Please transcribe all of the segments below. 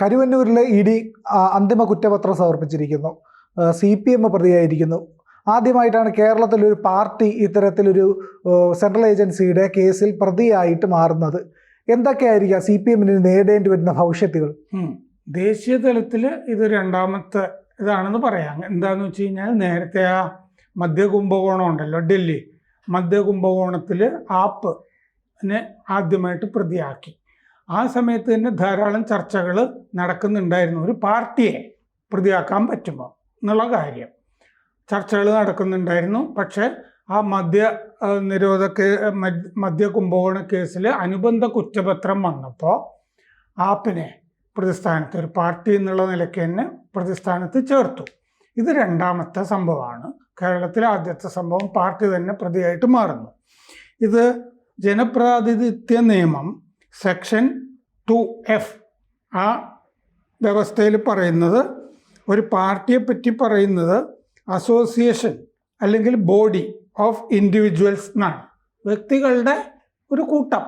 കരുവന്നൂരിലെ E D അന്തിമ കുറ്റപത്രം സമർപ്പിച്ചിരിക്കുന്നു. സി പി എം പ്രതിയായിരിക്കുന്നു. ആദ്യമായിട്ടാണ് കേരളത്തിൽ ഒരു പാർട്ടി ഇത്തരത്തിലൊരു സെൻട്രൽ ഏജൻസിയുടെ കേസിൽ പ്രതിയായിട്ട് മാറുന്നത്. എന്തൊക്കെയായിരിക്കാം സി പി എമ്മിന് നേടേണ്ടി വരുന്ന ഭവിഷ്യത്തുകൾ? ദേശീയ തലത്തിൽ ഇത് രണ്ടാമത്തെ ഇതാണെന്ന് പറയാം. എന്താന്ന് വെച്ച് കഴിഞ്ഞാൽ നേരത്തെ ആ മധ്യ കുംഭകോണം ഉണ്ടല്ലോ ഡൽഹി. മധ്യ കുംഭകോണത്തിൽ ആപ്പ് ആദ്യമായിട്ട് പ്രതിയാക്കി. ആ സമയത്ത് തന്നെ ധാരാളം ചർച്ചകൾ നടക്കുന്നുണ്ടായിരുന്നു. ഒരു പാർട്ടിയെ പ്രതിയാക്കാൻ പറ്റുമോ എന്നുള്ള കാര്യം. ചർച്ചകൾ നടക്കുന്നുണ്ടായിരുന്നു. പക്ഷേ ആ മദ്യ നിരോധക മദ്യ കുംഭകോണ കേസിൽ അനുബന്ധ കുറ്റപത്രം വന്നപ്പോൾ ആപ്പിനെ പ്രതിസ്ഥാനത്ത് ഒരു പാർട്ടി എന്നുള്ള നിലയ്ക്ക് തന്നെ പ്രതിസ്ഥാനത്ത് ചേർത്തു. ഇത് രണ്ടാമത്തെ സംഭവമാണ്. കേരളത്തിലെ ആദ്യത്തെ സംഭവം പാർട്ടി തന്നെ പ്രതിയായിട്ട് മാറുന്നു. ഇത് ജനപ്രാതിനിധ്യ നിയമം സെക്ഷൻ ടു എഫ്. ആ വ്യവസ്ഥയിൽ പറയുന്നത് ഒരു പാർട്ടിയെ പറ്റി പറയുന്നത് അസോസിയേഷൻ അല്ലെങ്കിൽ ബോഡി ഓഫ് ഇൻഡിവിജ്വൽസ് എന്നാണ്. വ്യക്തികളുടെ ഒരു കൂട്ടം.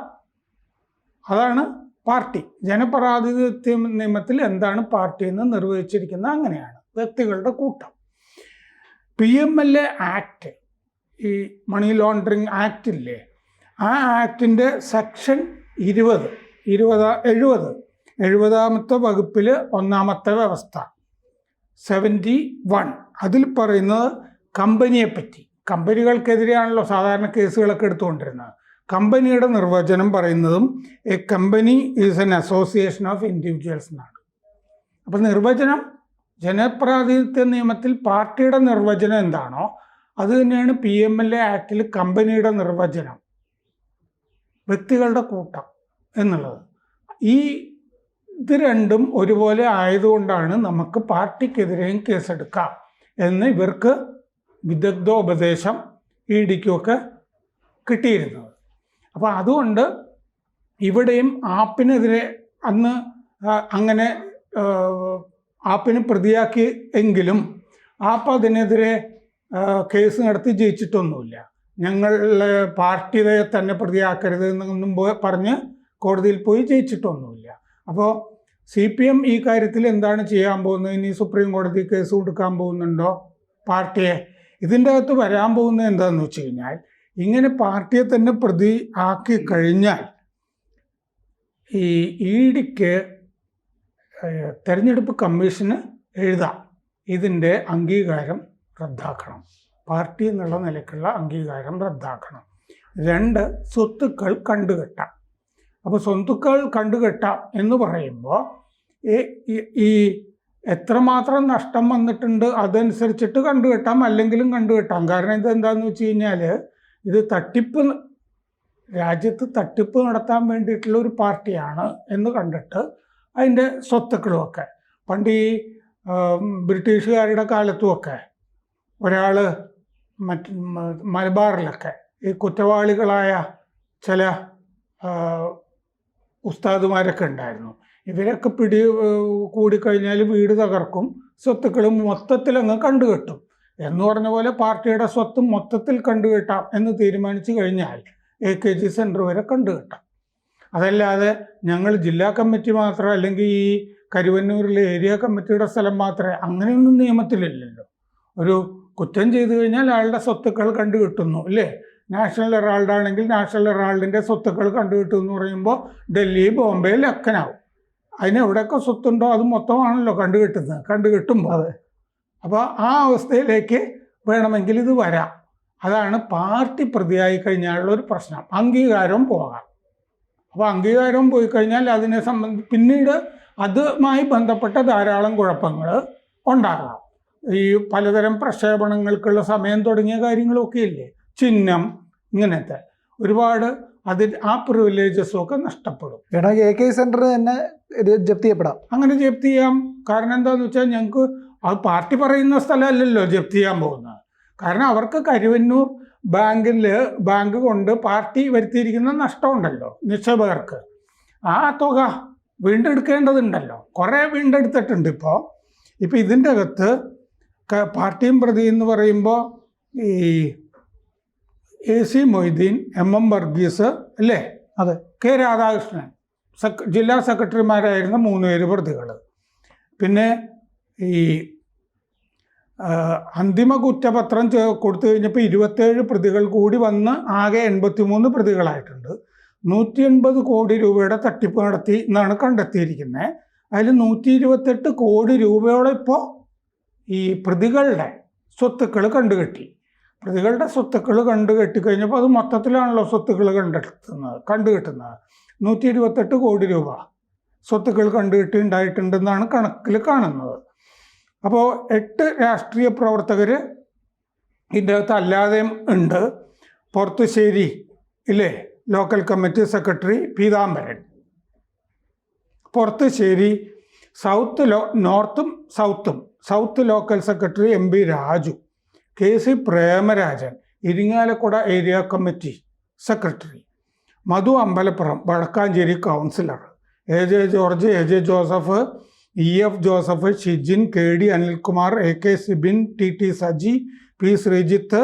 അതാണ് പാർട്ടി. ജനപ്രാതിനിധ്യ നിയമത്തിൽ എന്താണ് പാർട്ടി എന്ന് നിർവഹിച്ചിരിക്കുന്നത് അങ്ങനെയാണ്. വ്യക്തികളുടെ കൂട്ടം. P M L A act ഈ മണി ലോണ്ടറിങ് ആക്ട് ഇല്ലേ ആ ആക്ടിന്റെ സെക്ഷൻ ഇരുപത് ഇരുപതാ എഴുപത്. എഴുപതാമത്തെ വകുപ്പിൽ ഒന്നാമത്തെ വ്യവസ്ഥ. സെവന്റി വൺ അതിൽ പറയുന്നത് കമ്പനിയെപ്പറ്റി. കമ്പനികൾക്കെതിരെയാണല്ലോ സാധാരണ കേസുകളൊക്കെ എടുത്തുകൊണ്ടിരുന്നത്. കമ്പനിയുടെ നിർവചനം പറയുന്നതും a company is an association of individuals എന്നാണ്. അപ്പം നിർവചനം ജനപ്രാതിനിധ്യ നിയമത്തിൽ പാർട്ടിയുടെ നിർവചനം എന്താണോ അത് തന്നെയാണ് പി എം എൽ എ ആക്ടിൽ കമ്പനിയുടെ നിർവചനം. വ്യക്തികളുടെ കൂട്ടം എന്നുള്ളത്. ഈ ഇത് രണ്ടും ഒരുപോലെ ആയതുകൊണ്ടാണ് നമുക്ക് പാർട്ടിക്കെതിരെയും കേസെടുക്കാം എന്ന് ഇവർക്ക് വിദഗ്ധോപദേശം ഇ ഡിക്കുമൊക്കെ കിട്ടിയിരുന്നത്. അപ്പോൾ അതുകൊണ്ട് ഇവിടെയും ആപ്പിനെതിരെ അന്ന് അങ്ങനെ ആപ്പിന് പ്രതിയാക്കി എങ്കിലും ആപ്പ് അതിനെതിരെ കേസ് നടത്തി ജയിച്ചിട്ടൊന്നുമില്ല. ഞങ്ങളെ പാർട്ടിയെ തന്നെ പ്രതിയാക്കരുത് എന്നൊന്നും പറഞ്ഞ് കോടതിയിൽ പോയി ജയിച്ചിട്ടൊന്നുമില്ല. അപ്പോൾ സി പി എം ഈ കാര്യത്തിൽ എന്താണ് ചെയ്യാൻ പോകുന്നത്? ഇനി സുപ്രീം കോടതി കേസ് കൊടുക്കാൻ പോകുന്നുണ്ടോ പാർട്ടിയെ? ഇതിന്റെ അകത്ത് വരാൻ പോകുന്നത് എന്താണെന്ന് വെച്ച് കഴിഞ്ഞാൽ ഇങ്ങനെ പാർട്ടിയെ തന്നെ പ്രതി ആക്കി കഴിഞ്ഞാൽ ഈ ഇ ഡിക്ക് തെരഞ്ഞെടുപ്പ് കമ്മീഷന് എഴുതാം. ഇതിന്റെ അംഗീകാരം റദ്ദാക്കണം. പാർട്ടി എന്നുള്ള നിലയ്ക്കുള്ള അംഗീകാരം റദ്ദാക്കണം. രണ്ട് സ്വത്തുക്കൾ കണ്ടുകെട്ടാം. അപ്പോൾ സ്വത്തുക്കൾ കണ്ടുകെട്ടാം എന്ന് പറയുമ്പോൾ ഈ- എത്രമാത്രം നഷ്ടം വന്നിട്ടുണ്ട് അതനുസരിച്ചിട്ട് കണ്ടുകെട്ടാം അല്ലെങ്കിലും കണ്ടുകെട്ടാം. കാരണം ഇത് എന്താണെന്ന് വെച്ച് കഴിഞ്ഞാൽ ഇത് തട്ടിപ്പ് രാജ്യത്ത് തട്ടിപ്പ് നടത്താൻ വേണ്ടിയിട്ടുള്ള ഒരു പാർട്ടിയാണ് എന്ന് കണ്ടിട്ട് അതിന്റെ സ്വത്തുക്കളുമൊക്കെ. പണ്ട് ഈ ബ്രിട്ടീഷുകാരുടെ കാലത്തുമൊക്കെ ഒരാൾ മറ്റ് മലബാറിലൊക്കെ. ഈ കുറ്റവാളികളായ ചില ഉസ്താദുമാരൊക്കെ ഉണ്ടായിരുന്നു. ഇവരൊക്കെ പിടി കൂടിക്കഴിഞ്ഞാൽ വീട് തകർക്കും. സ്വത്തുക്കളും മൊത്തത്തിൽ അങ്ങ് കണ്ടുകെട്ടും. എന്ന് പറഞ്ഞ പോലെ പാർട്ടിയുടെ സ്വത്തും മൊത്തത്തിൽ കണ്ടുകെട്ടാം എന്ന് തീരുമാനിച്ചു കഴിഞ്ഞാൽ എ കെ ജി സെന്റർ വരെ കണ്ടുകെട്ടാം. അതല്ലാതെ ഞങ്ങൾ ജില്ലാ കമ്മിറ്റി മാത്രം അല്ലെങ്കിൽ ഈ കരുവന്നൂരിലെ ഏരിയ കമ്മിറ്റിയുടെ സ്ഥലം മാത്രമേ അങ്ങനെയൊന്നും നിയമത്തിലില്ലല്ലോ. ഒരു കുറ്റം ചെയ്തു കഴിഞ്ഞാൽ അയാളുടെ സ്വത്തുക്കൾ കണ്ടുകിട്ടുന്നു അല്ലേ നാഷണൽ ഹെറാൾഡ് ആണെങ്കിൽ നാഷണൽ ഹെറാൾഡിന്റെ സ്വത്തുക്കൾ കണ്ടുകിട്ടും എന്ന് പറയുമ്പോൾ ഡൽഹി ബോംബെ ലക്കനാവും. അതിന് എവിടെയൊക്കെ സ്വത്തുണ്ടോ അത് മൊത്തമാണല്ലോ കണ്ടുകിട്ടുന്നത് കണ്ടുകിട്ടുമ്പോൾ അത്. അപ്പോൾ ആ അവസ്ഥയിലേക്ക് വേണമെങ്കിൽ ഇത് വരാം. അതാണ് പാർട്ടി പ്രതിയായി കഴിഞ്ഞാലുള്ള ഒരു പ്രശ്നം. അംഗീകാരം പോകാം. അപ്പോൾ അംഗീകാരം പോയി കഴിഞ്ഞാൽ അതിനെ സംബന്ധി പിന്നീട് അതുമായി ബന്ധപ്പെട്ട ധാരാളം കുഴപ്പങ്ങൾ ഉണ്ടാകാം. ഈ പലതരം പ്രക്ഷേപണങ്ങൾക്കുള്ള സമയം തുടങ്ങിയ കാര്യങ്ങളൊക്കെ ഇല്ലേ ചിഹ്നം ഇങ്ങനത്തെ. ഒരുപാട് അതിൽ ആ പ്രിവിലേജസും ഒക്കെ നഷ്ടപ്പെടും. എടാ എ കെ സെന്റർ തന്നെ ഇത് ജപ്തി ചെയ്യപ്പെടാം. അങ്ങനെ ജപ്തി ചെയ്യാം. കാരണം എന്താണെന്ന് വെച്ചാൽ ഞങ്ങൾക്ക് അത് പാർട്ടി പറയുന്ന സ്ഥലമല്ലല്ലോ ജപ്തി ചെയ്യാൻ പോകുന്നത്. കാരണം അവർക്ക് കരുവന്നൂർ ബാങ്കിൽ ബാങ്ക് കൊണ്ട് പാർട്ടി വരുത്തിയിരിക്കുന്ന നഷ്ടമുണ്ടല്ലോ നിക്ഷേപകർക്ക്. ആ തുക വീണ്ടെടുക്കേണ്ടതുണ്ടല്ലോ. കുറേ വീണ്ടെടുത്തിട്ടുണ്ട് ഇപ്പോൾ ഇപ്പോൾ ഇതിന്റെ അകത്ത് പാർട്ടിയും പ്രതി എന്ന് പറയുമ്പോൾ ഈ A C Moideen M M Varghese അല്ലേ? അതെ. കെ രാധാകൃഷ്ണൻ സെക് ജില്ലാ സെക്രട്ടറിമാരായിരുന്ന മൂന്ന് പേര് പ്രതികൾ പിന്നെ ഈ അന്തിമ കുറ്റപത്രം കൊടുത്തു കഴിഞ്ഞപ്പോൾ ഇരുപത്തേഴ് പ്രതികൾ കൂടി വന്ന് ആകെ എൺപത്തിമൂന്ന് പ്രതികളായിട്ടുണ്ട്. നൂറ്റി എൺപത് കോടി രൂപയുടെ തട്ടിപ്പ് നടത്തി എന്നാണ് കണ്ടെത്തിയിരിക്കുന്നത് അതിൽ നൂറ്റി ഇരുപത്തെട്ട് കോടി രൂപയോളം ഇപ്പോൾ ഈ പ്രതികളുടെ സ്വത്തുക്കൾ കണ്ടുകെട്ടി. പ്രതികളുടെ സ്വത്തുക്കൾ കണ്ടുകെട്ടി കഴിഞ്ഞപ്പോൾ അത് മൊത്തത്തിലാണല്ലോ സ്വത്തുക്കൾ കണ്ടെത്തുന്നത് കണ്ടുകെട്ടുന്നത്. നൂറ്റി ഇരുപത്തെട്ട് കോടി രൂപ സ്വത്തുക്കൾ കണ്ടുകെട്ടി ഉണ്ടായിട്ടുണ്ടെന്നാണ് കണക്കിൽ കാണുന്നത്. അപ്പോൾ എട്ട് രാഷ്ട്രീയ പ്രവർത്തകർ ഇതിന്റെ അകത്ത് അല്ലാതെയും ഉണ്ട്. പുറത്തുശ്ശേരി ഇല്ലേ? Local committee secretary Pitambaran. Purathussery south law നോർത്തും സൗത്തും. South local secretary M P Raju K C Premarajan Irinjalakuda area committee secretary Madhu Ambalappuram Vadakkanchery councillor A J George A J Joseph E F Joseph Shijin K D Anilkumar A K Sibin T T Saji P Sreejith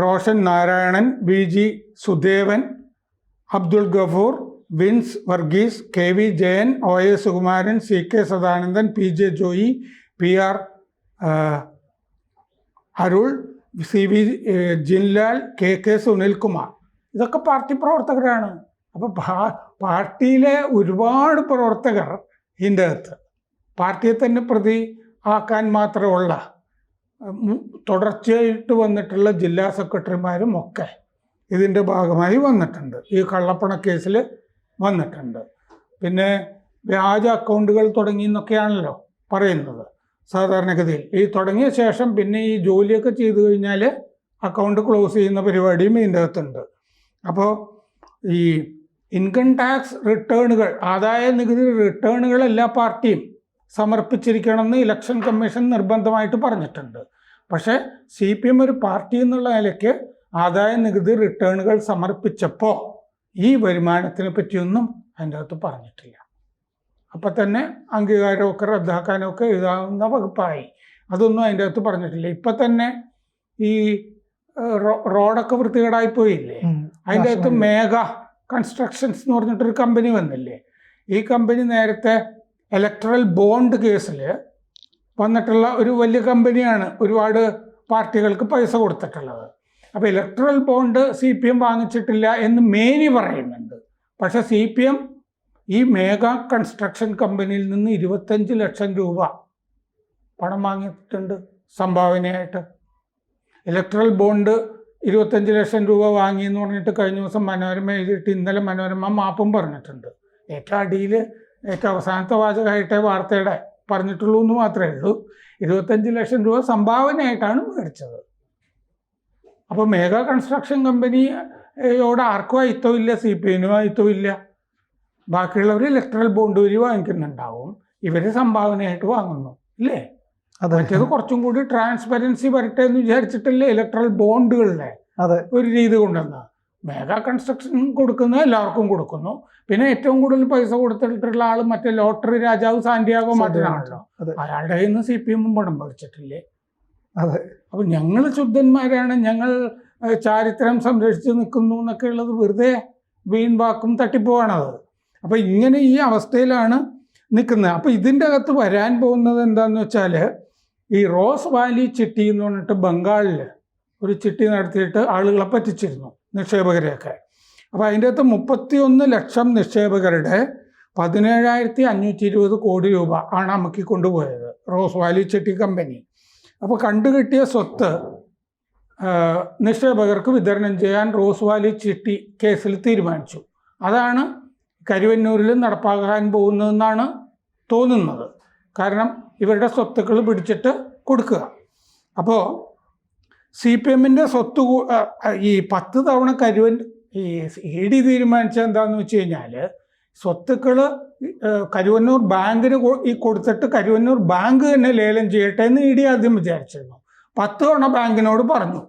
Roshan Narayanan V G Sudevan Abdul Gafoor Vince Varghese K V Jayan O A Sukumaran C K Sadanandan P J Joy P R Arul C V Jinlal K K Sunilkumar. ഇതൊക്കെ party പ്രവർത്തകരാണ്. അപ്പോൾ പാർട്ടിയിലെ ഒരുപാട് പ്രവർത്തകർ ഇതിന്റെ അകത്ത്. പാർട്ടിയെ തന്നെ പ്രതി ആക്കാൻ മാത്രമുള്ള തുടർച്ചയായിട്ട് വന്നിട്ടുള്ള ജില്ലാ സെക്രട്ടറിമാരും ഒക്കെ ഇതിന്റെ ഭാഗമായി വന്നിട്ടുണ്ട്. ഈ കള്ളപ്പണ കേസിൽ വന്നിട്ടുണ്ട്. പിന്നെ വ്യാജ അക്കൗണ്ടുകൾ തുടങ്ങി എന്നൊക്കെയാണല്ലോ പറയുന്നത്. സാധാരണഗതിയിൽ. ഈ തുടങ്ങിയ ശേഷം പിന്നെ ഈ ജോലിയൊക്കെ ചെയ്തു കഴിഞ്ഞാൽ അക്കൗണ്ട് ക്ലോസ് ചെയ്യുന്ന പരിപാടിയും ഇതിന്റെ അകത്തുണ്ട്. അപ്പോൾ ഈ ഇൻകം ടാക്സ് റിട്ടേണുകൾ ആദായ നികുതി റിട്ടേണുകൾ എല്ലാ പാർട്ടിയും സമർപ്പിച്ചിരിക്കണമെന്ന് ഇലക്ഷൻ കമ്മീഷൻ നിർബന്ധമായിട്ട് പറഞ്ഞിട്ടുണ്ട്. പക്ഷേ സി പി എം ഒരു പാർട്ടി എന്നുള്ള നിലയ്ക്ക് ആദായ നികുതി റിട്ടേണുകൾ സമർപ്പിച്ചപ്പോൾ ഈ വരുമാനത്തിനെ പറ്റിയൊന്നും അതിന്റെ അകത്ത് പറഞ്ഞിട്ടില്ല. അപ്പം തന്നെ അംഗീകാരമൊക്കെ റദ്ദാക്കാനൊക്കെ എഴുതാവുന്ന വകുപ്പായി. അതൊന്നും അതിന്റെ അകത്ത് പറഞ്ഞിട്ടില്ല. ഇപ്പം തന്നെ ഈ റോഡൊക്കെ വൃത്തികേടായി പോയില്ലേ. അതിന്റെ അകത്ത് മേഘ കൺസ്ട്രക്ഷൻസ് എന്ന് പറഞ്ഞിട്ടൊരു കമ്പനി വന്നില്ലേ? ഈ കമ്പനി നേരത്തെ ഇലക്ട്രൽ ബോണ്ട് കേസിൽ വന്നിട്ടുള്ള ഒരു വലിയ കമ്പനിയാണ് ഒരുപാട് പാർട്ടികൾക്ക് പൈസ കൊടുത്തിട്ടുള്ളത്. അപ്പോൾ electoral bond C P M വാങ്ങിച്ചിട്ടില്ല എന്ന് മേനി പറയുന്നുണ്ട്. പക്ഷേ സി പി എം ഈ മേഘ കൺസ്ട്രക്ഷൻ കമ്പനിയിൽ നിന്ന് ഇരുപത്തഞ്ച് ലക്ഷം രൂപ പണം വാങ്ങിയിട്ടുണ്ട് സംഭാവനയായിട്ട്. ഇലക്ട്രൽ ബോണ്ട് ഇരുപത്തഞ്ച് ലക്ഷം രൂപ വാങ്ങി എന്ന് പറഞ്ഞിട്ട് കഴിഞ്ഞ ദിവസം മനോരമ എഴുതിയിട്ട് ഇന്നലെ മനോരമ മാപ്പും പറഞ്ഞിട്ടുണ്ട്. ഏറ്റവും അടിയിൽ ഏറ്റവും അവസാനത്തെ വാചകമായിട്ടേ വാർത്തയുടെ പറഞ്ഞിട്ടുള്ളൂ എന്ന് മാത്രമേ ഉള്ളൂ. ഇരുപത്തഞ്ച് ലക്ഷം രൂപ സംഭാവനയായിട്ടാണ് മേടിച്ചത്. അപ്പോൾ മേഘ കൺസ്ട്രക്ഷൻ കമ്പനിയോട് ആർക്കും അയിത്തവും ഇല്ല സി പി എമ്മിനും അയിത്തമില്ല ബാക്കിയുള്ളവർ ഇലക്ട്രൽ ബോണ്ട് വഴി വാങ്ങിക്കുന്നുണ്ടാവും. ഇവർ സംഭാവനയായിട്ട് വാങ്ങുന്നു ഇല്ലേ? അതൊക്കെ മറ്റേത് കുറച്ചും കൂടി ട്രാൻസ്പെറൻസി വരട്ടെ എന്ന് വിചാരിച്ചിട്ടല്ലേ ഇലക്ട്രൽ ബോണ്ടുകളുടെ അതെ. ഒരു രീതി കൊണ്ടുവന്ന. മേഘ കൺസ്ട്രക്ഷൻ കൊടുക്കുന്ന എല്ലാവർക്കും കൊടുക്കുന്നു. പിന്നെ ഏറ്റവും കൂടുതൽ പൈസ കൊടുത്തിട്ടുള്ള ആൾ മറ്റേ ലോട്ടറി രാജാവ് സാന്റിയാഗോ മാർട്ടിനാണല്ലോ. അതെ. അയാളുടെ കയ്യിൽ നിന്ന് സി പി എമ്മും പണം പഠിച്ചിട്ടില്ലേ അതെ. അപ്പൊ ഞങ്ങൾ ശുദ്ധന്മാരാണ് ഞങ്ങൾ ചാരിത്രം സംരക്ഷിച്ച് നിൽക്കുന്നു എന്നൊക്കെ ഉള്ളത് വെറുതെ വീൺ വാക്കും തട്ടിപ്പോവാണത്. അപ്പം ഇങ്ങനെ ഈ അവസ്ഥയിലാണ് നിൽക്കുന്നത്. അപ്പം ഇതിന്റെ അകത്ത് വരാൻ പോകുന്നത് എന്താണെന്ന് വെച്ചാൽ ഈ റോസ് വാലി ചിട്ടി എന്ന് പറഞ്ഞിട്ട് ബംഗാളിൽ ഒരു ചിട്ടി നടത്തിയിട്ട് ആളുകളെ പറ്റിച്ചിരുന്നു നിക്ഷേപകരെയൊക്കെ. അപ്പോൾ അതിന്റെ അകത്ത് മുപ്പത്തിയൊന്ന് ലക്ഷം നിക്ഷേപകരുടെ പതിനേഴായിരത്തി അഞ്ഞൂറ്റി ഇരുപത് കോടി രൂപ ആണ് അമുക്കി കൊണ്ടുപോയത് റോസ് വാലി ചിട്ടി കമ്പനി. അപ്പോൾ കണ്ടുകിട്ടിയ സ്വത്ത് നിക്ഷേപകർക്ക് വിതരണം ചെയ്യാൻ റോസ് വാലി ചിട്ടി കേസിൽ തീരുമാനിച്ചു. അതാണ് കരുവന്നൂരിൽ നടപ്പാക്കാൻ പോകുന്നതെന്നാണ് തോന്നുന്നത്. കാരണം ഇവരുടെ സ്വത്തുക്കൾ പിടിച്ചിട്ട് കൊടുക്കുക. അപ്പോൾ സി പി എമ്മിന്റെ സ്വത്ത് ഈ പത്ത് തവണ കരുവൻ ഈ ഇ ഡി തീരുമാനിച്ചത് എന്താണെന്ന് വെച്ച് കഴിഞ്ഞാൽ സ്വത്തുക്കൾ കരുവന്നൂർ ബാങ്കിന് ഈ കൊടുത്തിട്ട് കരുവന്നൂർ ബാങ്ക് തന്നെ ലേലം ചെയ്യട്ടെ എന്ന് ഇ ഡി ആദ്യം വിചാരിച്ചിരുന്നു. പത്ത് തവണ ബാങ്കിനോട് പറഞ്ഞു.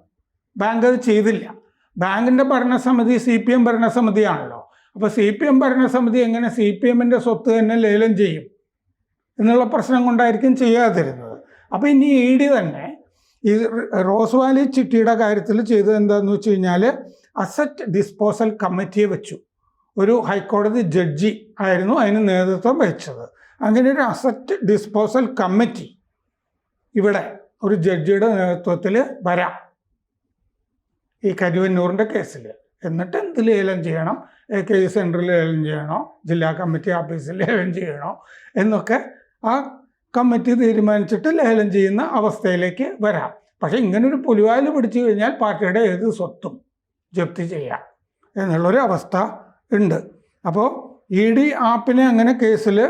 ബാങ്ക് അത് ചെയ്തില്ല. ബാങ്കിന്റെ ഭരണസമിതി സി പി എം ഭരണസമിതിയാണല്ലോ. അപ്പോൾ സി പി എം ഭരണസമിതി എങ്ങനെ സി പി എമ്മിന്റെ സ്വത്ത് തന്നെ ലേലം ചെയ്യും? എന്നുള്ള പ്രശ്നം കൊണ്ടായിരിക്കും ചെയ്യാതിരുന്നത്. അപ്പോൾ ഇനി ഇ ഡി തന്നെ ഈ റോസ് വാലി ചിട്ടിയുടെ കാര്യത്തിൽ ചെയ്തത് എന്താണെന്ന് വെച്ച് കഴിഞ്ഞാൽ അസറ്റ് ഡിസ്പോസൽ കമ്മിറ്റിയെ വെച്ചു. ഒരു ഹൈക്കോടതി ജഡ്ജി ആയിരുന്നു അതിന് നേതൃത്വം വഹിച്ചത് അങ്ങനെ ഒരു അസറ്റ് ഡിസ്പോസൽ കമ്മിറ്റി ഇവിടെ ഒരു ജഡ്ജിയുടെ നേതൃത്വത്തിൽ വരാം. ഈ കരുവന്നൂറിന്റെ കേസിൽ എന്നിട്ട് എന്ത് ലേലം ചെയ്യണം. എ കെ ജി സെന്ററിൽ ലേലം ചെയ്യണോ? ജില്ലാ കമ്മിറ്റി ഓഫീസിൽ ലേലം ചെയ്യണോ? എന്നൊക്കെ ആ കമ്മിറ്റി തീരുമാനിച്ചിട്ട് ലേലം ചെയ്യുന്ന അവസ്ഥയിലേക്ക് വരാം. പക്ഷേ ഇങ്ങനൊരു പുലിവാൽ പിടിച്ചു കഴിഞ്ഞാൽ പാർട്ടിയുടെ ഏത് സ്വത്തും ജപ്തി ചെയ്യാം എന്നുള്ളൊരു അവസ്ഥ ഉണ്ട്. അപ്പോൾ ഇ ഡി ആപ്പിനെ അങ്ങനെ കേസിൽ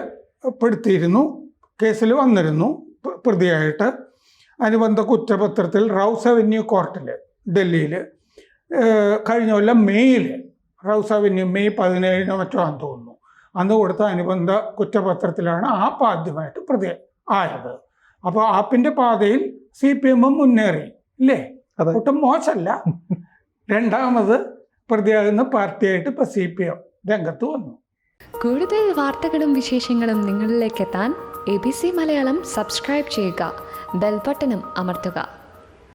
പെടുത്തിയിരുന്നു. കേസിൽ വന്നിരുന്നു പ്രതിയായിട്ട്. അനുബന്ധ കുറ്റപത്രത്തിൽ റൗസ് അവന്യൂ കോർട്ടിൽ ഡൽഹിയിൽ കഴിഞ്ഞ കൊല്ലം മെയ്യിൽ റൗസ് അവന്യൂ മെയ് പതിനേഴിനോ മറ്റോ ആണെന്ന് തോന്നുന്നു. അന്ന് കൊടുത്ത അനുബന്ധ കുറ്റപത്രത്തിലാണ് ആപ്പ് ആദ്യമായിട്ട് പ്രതി ആയത്. അപ്പോൾ ആപ്പിന്റെ പാതയിൽ സി പി എമ്മും മുന്നേറി ഇല്ലേ? അതെ. ഒട്ടും മോശമല്ല. രണ്ടാമത് പ്രതിയാകുന്ന പാർട്ടിയായിട്ട് ഇപ്പോൾ സി പി എം രംഗത്ത് വന്നു. കൂടുതൽ വാർത്തകളും വിശേഷങ്ങളും നിങ്ങളിലേക്ക് എത്താൻ A B C Malayalam subscribe ചെയ്യുക. ബെൽബട്ടനും അമർത്തുക.